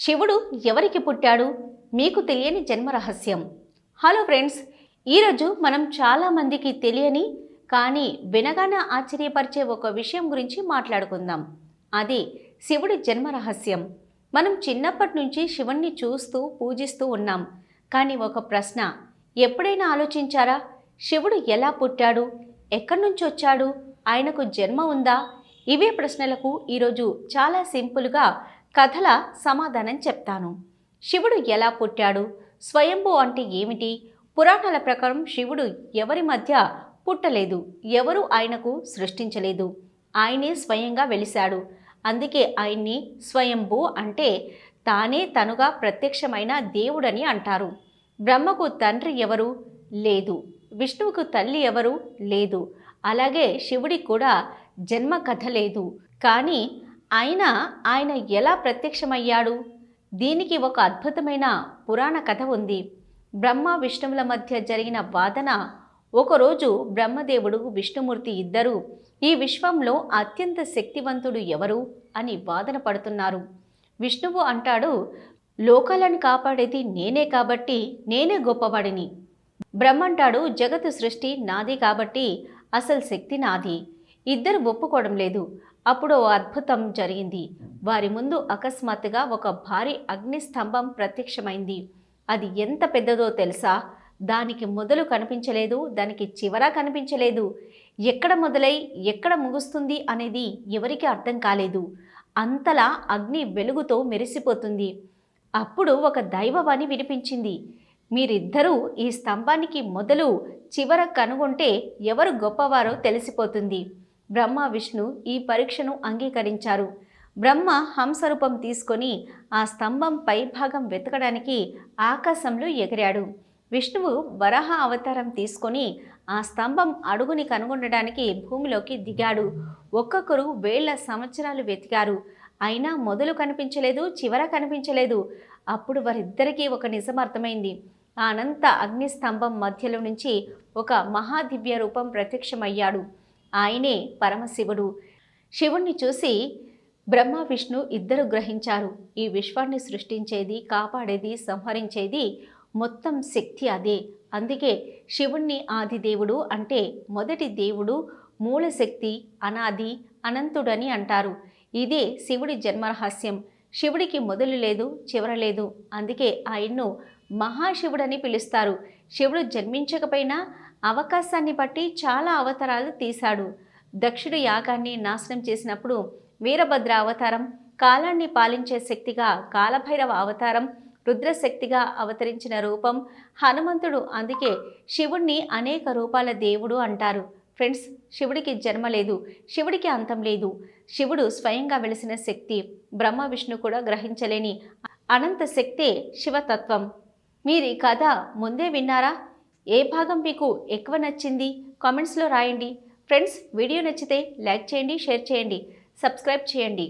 శివుడు ఎవరికి పుట్టాడు? మీకు తెలియని జన్మ రహస్యం. హలో ఫ్రెండ్స్ ఈరోజు మనం చాలామందికి తెలియని కానీ వినగానే ఆశ్చర్యపరిచే ఒక విషయం గురించి మాట్లాడుకుందాం. అది శివుడి జన్మ రహస్యం. మనం చిన్నప్పటి నుంచి శివుణ్ణి చూస్తూ పూజిస్తూ ఉన్నాం. కానీ ఒక ప్రశ్న ఎప్పుడైనా ఆలోచించారా? శివుడు ఎలా పుట్టాడు? ఎక్కడి నుంచి వచ్చాడు? ఆయనకు జన్మ ఉందా? ఇవే ప్రశ్నలకు ఈరోజు చాలా సింపుల్గా కథల సమాధానం చెప్తాను. శివుడు ఎలా పుట్టాడు? స్వయంభూ అంటే ఏమిటి? పురాణాల ప్రకారం శివుడు ఎవరి మధ్య పుట్టలేదు ఎవరు ఆయనకు సృష్టించలేదు. ఆయనే స్వయంగా వెలిశాడు. అందుకే ఆయన్ని స్వయంభూ అంటే తానే తనుగా ప్రత్యక్షమైన దేవుడని అంటారు. బ్రహ్మకు తండ్రి ఎవరు? లేదు. విష్ణువుకు తల్లి ఎవరు? లేదు. అలాగే శివుడికి కూడా జన్మ కథ లేదు. కానీ ఆయన ఆయన ఎలా ప్రత్యక్షమయ్యాడు? దీనికి ఒక అద్భుతమైన పురాణ కథ ఉంది. బ్రహ్మ విష్ణువుల మధ్య జరిగిన వాదన. ఒకరోజు బ్రహ్మదేవుడు విష్ణుమూర్తి ఇద్దరు ఈ విశ్వంలో అత్యంత శక్తివంతుడు ఎవరు అని వాదన పడుతున్నారు. విష్ణువు అంటాడు లోకాలను కాపాడేది నేనే కాబట్టి నేనే గొప్పవాడిని బ్రహ్మంటాడు జగత్ సృష్టి నాది కాబట్టి అసలు శక్తి నాది. ఇద్దరు ఒప్పుకోవడం లేదు. అప్పుడు ఓ అద్భుతం జరిగింది. వారి ముందు అకస్మాత్తుగా ఒక భారీ అగ్నిస్తంభం ప్రత్యక్షమైంది. అది ఎంత పెద్దదో తెలుసా? దానికి మొదలు కనిపించలేదు దానికి చివర కనిపించలేదు. ఎక్కడ మొదలై ఎక్కడ ముగుస్తుంది అనేది ఎవరికి అర్థం కాలేదు. అంతలా అగ్ని వెలుగుతో మెరిసిపోతుంది. అప్పుడు ఒక దైవవాణి వినిపించింది. మీరిద్దరూ ఈ స్తంభానికి మొదలు చివర కనుగొంటే ఎవరు గొప్పవారో తెలిసిపోతుంది. బ్రహ్మ విష్ణు ఈ పరీక్షను అంగీకరించారు. బ్రహ్మ హంసరూపం తీసుకొని ఆ స్తంభం పై భాగం వెతకడానికి ఆకాశంలో ఎగిరాడు. విష్ణువు వరహ అవతారం తీసుకొని ఆ స్తంభం అడుగుని కనుగొనడానికి భూమిలోకి దిగాడు. ఒక్కొక్కరు వేల సంవత్సరాలు వెతికారు. అయినా మొదలు కనిపించలేదు చివర కనిపించలేదు. అప్పుడు వారిద్దరికీ ఒక నిజం అర్థమైంది ఆ అనంత అగ్నిస్తంభం మధ్యలో నుంచి ఒక మహాదివ్య రూపం ప్రత్యక్షమయ్యాడు. ఆయనే పరమశివుడు. శివుణ్ణి చూసి బ్రహ్మ విష్ణు ఇద్దరు గ్రహించారు. ఈ విశ్వాన్ని సృష్టించేది కాపాడేది సంహరించేది మొత్తం శక్తి అదే. అందుకే శివుణ్ణి ఆది దేవుడు అంటే మొదటి దేవుడు మూలశక్తి అనాది అనంతుడని అంటారు. ఇదే శివుడి జన్మరహస్యం. శివుడికి మొదలు లేదు చివర లేదు. అందుకే ఆయన్ను మహాశివుడని పిలుస్తారు. శివుడు జన్మించకపోయినా అవకాశాన్ని బట్టి చాలా అవతారాలు తీశాడు. దక్షుడు యాగాన్ని నాశనం చేసినప్పుడు వీరభద్ర అవతారం కాలాన్ని పాలించే శక్తిగా కాలభైరవ అవతారం రుద్రశక్తిగా అవతరించిన రూపం హనుమంతుడు. అందుకే శివుణ్ణి అనేక రూపాల దేవుడు అంటారు. ఫ్రెండ్స్ శివుడికి జన్మ లేదు శివుడికి అంతం లేదు. శివుడు స్వయంగా వెలిసిన శక్తి బ్రహ్మ విష్ణు కూడా గ్రహించలేని అనంత శక్తే శివతత్వం. మీరు ఈ కథ ముందే విన్నారా? ఏ భాగం మీకు ఎక్కువ నచ్చింది? కామెంట్స్లో రాయండి. ఫ్రెండ్స్ వీడియో నచ్చితే లైక్ చేయండి షేర్ చేయండి. సబ్స్క్రైబ్ చేయండి.